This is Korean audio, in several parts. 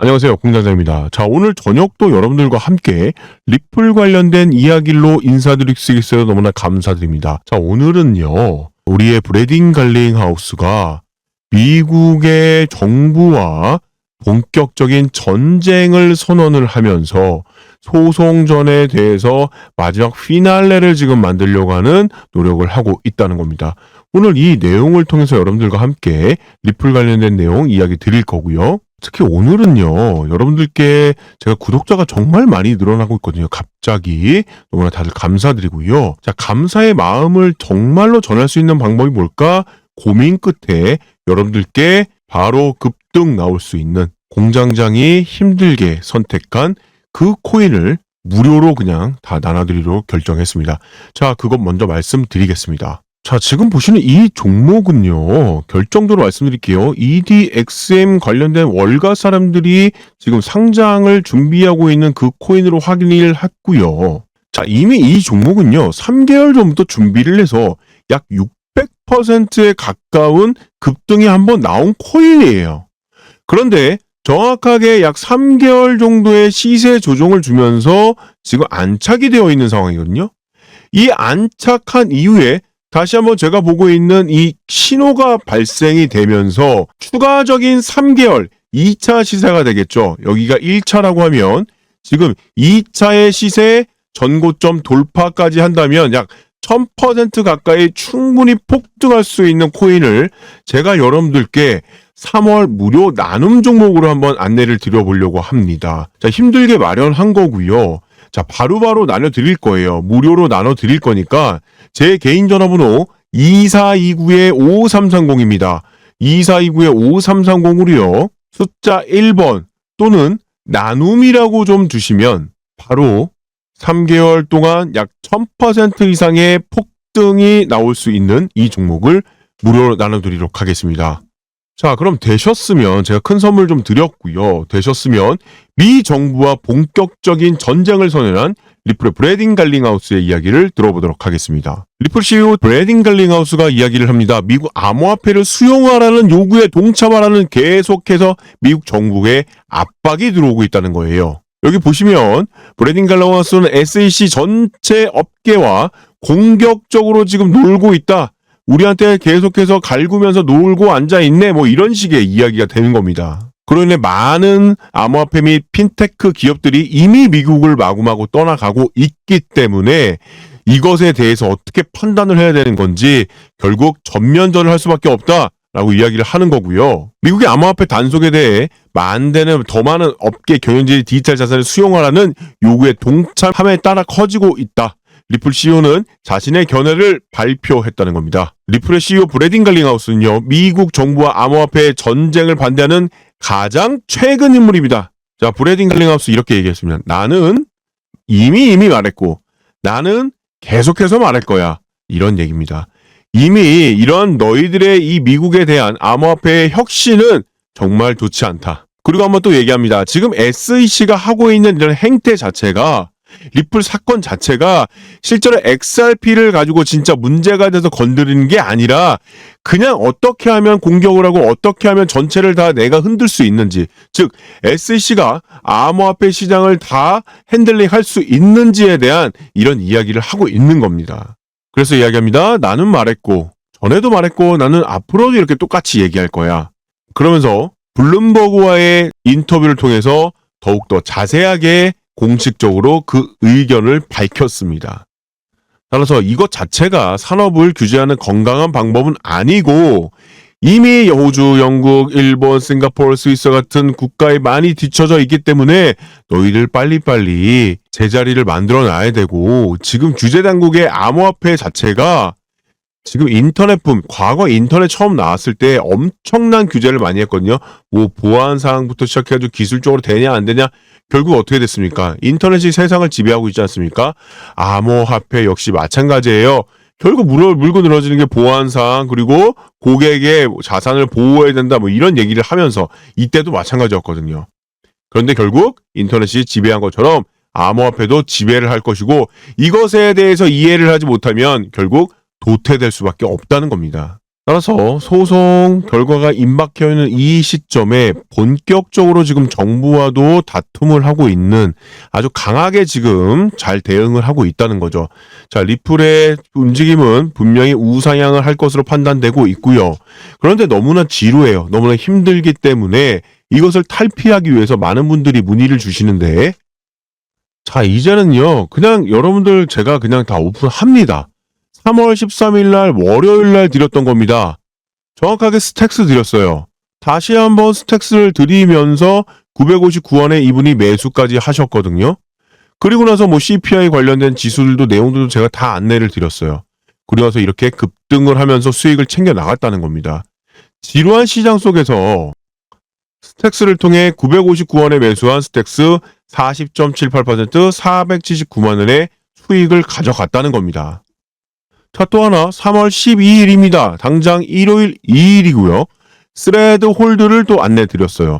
안녕하세요. 공장장입니다. 자, 오늘 저녁도 여러분들과 함께 리플 관련된 이야기로 인사드릴 수 있어서 너무나 감사드립니다. 자, 오늘은요, 우리의 브레딩 갈링 하우스가 미국의 정부와 본격적인 전쟁을 선언을 하면서 소송전에 대해서 마지막 피날레를 지금 만들려고 하는 노력을 하고 있다는 겁니다. 오늘 이 내용을 통해서 여러분들과 함께 리플 관련된 내용 이야기 드릴 거고요. 특히 오늘은요, 여러분들께 제가 구독자가 정말 많이 늘어나고 있거든요. 갑자기. 너무나 다들 감사드리고요. 자, 감사의 마음을 정말로 전할 수 있는 방법이 뭘까? 고민 끝에 여러분들께 바로 급등 나올 수 있는 공장장이 힘들게 선택한 그 코인을 무료로 그냥 다 나눠드리도록 결정했습니다. 자, 그것 먼저 말씀드리겠습니다. 자, 지금 보시는 이 종목은요, 결정도로 말씀드릴게요. EDXM 관련된 월가 사람들이 지금 상장을 준비하고 있는 그 코인으로 확인을 했고요. 자, 이미 이 종목은요, 3개월 전부터 준비를 해서 약 600%에 가까운 급등이 한번 나온 코인이에요. 그런데 정확하게 약 3개월 정도의 시세 조정을 주면서 지금 안착이 되어 있는 상황이거든요. 이 안착한 이후에 다시 한번 제가 보고 있는 이 신호가 발생이 되면서 추가적인 3개월 2차 시세가 되겠죠. 여기가 1차라고 하면 지금 2차의 시세 전고점 돌파까지 한다면 약 1000% 가까이 충분히 폭등할 수 있는 코인을 제가 여러분들께 3월 무료 나눔 종목으로 한번 안내를 드려보려고 합니다. 자, 힘들게 마련한 거고요. 자, 바로바로 나눠드릴 거예요. 무료로 나눠드릴 거니까 제 개인 전화번호 2429-5330입니다. 2429-5330으로요. 숫자 1번 또는 나눔이라고 좀 주시면 바로 3개월 동안 약 1000% 이상의 폭등이 나올 수 있는 이 종목을 무료로 나눠드리도록 하겠습니다. 자, 그럼 되셨으면 제가 큰 선물 좀 드렸고요. 되셨으면 미 정부와 본격적인 전쟁을 선언한 리플의 브래딩 갈링하우스의 이야기를 들어보도록 하겠습니다. 리플 CEO 브래딩 갈링하우스가 이야기를 합니다. 미국 암호화폐를 수용하라는 요구에 동참하라는 계속해서 미국 정부의 압박이 들어오고 있다는 거예요. 여기 보시면 브래딩 갈링하우스는 SEC 전체 업계와 공격적으로 지금 놀고 있다. 우리한테 계속해서 갈구면서 놀고 앉아 있네. 뭐 이런 식의 이야기가 되는 겁니다. 그로 인해 많은 암호화폐 및 핀테크 기업들이 이미 미국을 마구마구 떠나가고 있기 때문에 이것에 대해서 어떻게 판단을 해야 되는 건지 결국 전면전을 할 수밖에 없다. 라고 이야기를 하는 거고요. 미국의 암호화폐 단속에 대해 만대는 더 많은 업계 경영진이 디지털 자산을 수용하라는 요구에 동참함에 따라 커지고 있다. 리플 CEO는 자신의 견해를 발표했다는 겁니다. 리플의 CEO 브래딘 갈링하우스는요, 미국 정부와 암호화폐 전쟁을 반대하는 가장 최근 인물입니다. 자, 브래딘 갈링하우스 이렇게 얘기했습니다. 나는 이미 이미 말했고, 나는 계속해서 말할 거야. 이런 얘기입니다. 이미 이런 너희들의 이 미국에 대한 암호화폐의 혁신은 정말 좋지 않다. 그리고 한번 또 얘기합니다. 지금 SEC가 하고 있는 이런 행태 자체가 리플 사건 자체가 실제로 XRP를 가지고 진짜 문제가 돼서 건드리는 게 아니라 그냥 어떻게 하면 공격을 하고 어떻게 하면 전체를 다 내가 흔들 수 있는지 즉 SEC가 암호화폐 시장을 다 핸들링 할 수 있는지에 대한 이런 이야기를 하고 있는 겁니다. 그래서 이야기합니다. 나는 말했고 전에도 말했고 나는 앞으로도 이렇게 똑같이 얘기할 거야. 그러면서 블룸버그와의 인터뷰를 통해서 더욱더 자세하게 공식적으로 그 의견을 밝혔습니다. 따라서 이것 자체가 산업을 규제하는 건강한 방법은 아니고 이미 호주, 영국, 일본, 싱가포르, 스위스 같은 국가에 많이 뒤처져 있기 때문에 너희들 빨리빨리 제자리를 만들어 놔야 되고 지금 규제 당국의 암호화폐 자체가 지금 인터넷뿐 과거 인터넷 처음 나왔을 때 엄청난 규제를 많이 했거든요. 뭐 보안 사항부터 시작해가지고 기술적으로 되냐 안 되냐 결국 어떻게 됐습니까? 인터넷이 세상을 지배하고 있지 않습니까? 암호화폐 역시 마찬가지예요. 결국 물, 물고 늘어지는 게 보안상 그리고 고객의 자산을 보호해야 된다 뭐 이런 얘기를 하면서 이때도 마찬가지였거든요. 그런데 결국 인터넷이 지배한 것처럼 암호화폐도 지배를 할 것이고 이것에 대해서 이해를 하지 못하면 결국 도태될 수밖에 없다는 겁니다. 따라서 소송 결과가 임박해 있는 이 시점에 본격적으로 지금 정부와도 다툼을 하고 있는 아주 강하게 지금 잘 대응을 하고 있다는 거죠. 자, 리플의 움직임은 분명히 우상향을 할 것으로 판단되고 있고요. 그런데 너무나 지루해요. 너무나 힘들기 때문에 이것을 탈피하기 위해서 많은 분들이 문의를 주시는데 자, 이제는요. 그냥 여러분들 제가 그냥 다 오픈합니다. 3월 13일 날 월요일 날 드렸던 겁니다. 정확하게 스택스 드렸어요. 다시 한번 스택스를 드리면서 959원에 이분이 매수까지 하셨거든요. 그리고 나서 뭐 CPI 관련된 지수들도 내용들도 제가 다 안내를 드렸어요. 그리고 나서 이렇게 급등을 하면서 수익을 챙겨 나갔다는 겁니다. 지루한 시장 속에서 스택스를 통해 959원에 매수한 스택스 40.78% 479만 원의 수익을 가져갔다는 겁니다. 자, 또 하나 3월 12일입니다. 당장 일요일 2일이고요. 스레드 홀드를 또 안내 드렸어요.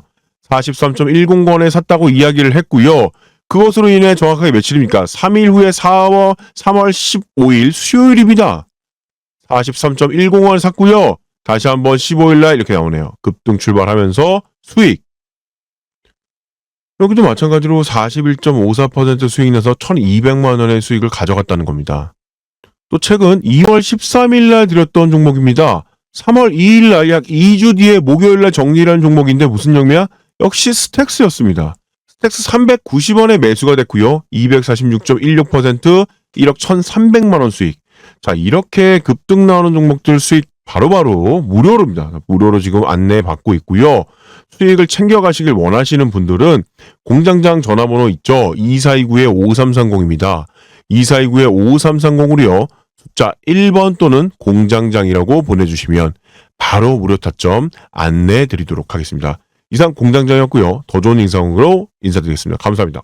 43.109원에 샀다고 이야기를 했고요. 그것으로 인해 정확하게 며칠입니까? 3일 후에 4월 3월 15일 수요일입니다. 43.101원 샀고요. 다시 한번 15일 날 이렇게 나오네요. 급등 출발하면서 수익. 여기도 마찬가지로 41.54% 수익 내서 1200만 원의 수익을 가져갔다는 겁니다. 또 최근 2월 13일 날 드렸던 종목입니다. 3월 2일 날 약 2주 뒤에 목요일 날 정리라는 종목인데 무슨 종목이야? 역시 스택스였습니다. 스택스 390원에 매수가 됐고요. 246.16% 1억 1,300만 원 수익. 자, 이렇게 급등 나오는 종목들 수익 바로바로 무료로입니다. 무료로 지금 안내 받고 있고요. 수익을 챙겨 가시길 원하시는 분들은 공장장 전화번호 있죠? 2429-5330입니다. 2429-5330으로요. 숫자 1번 또는 공장장이라고 보내주시면 바로 무료 타점 안내 드리도록 하겠습니다. 이상 공장장이었고요. 더 좋은 인상으로 인사드리겠습니다. 감사합니다.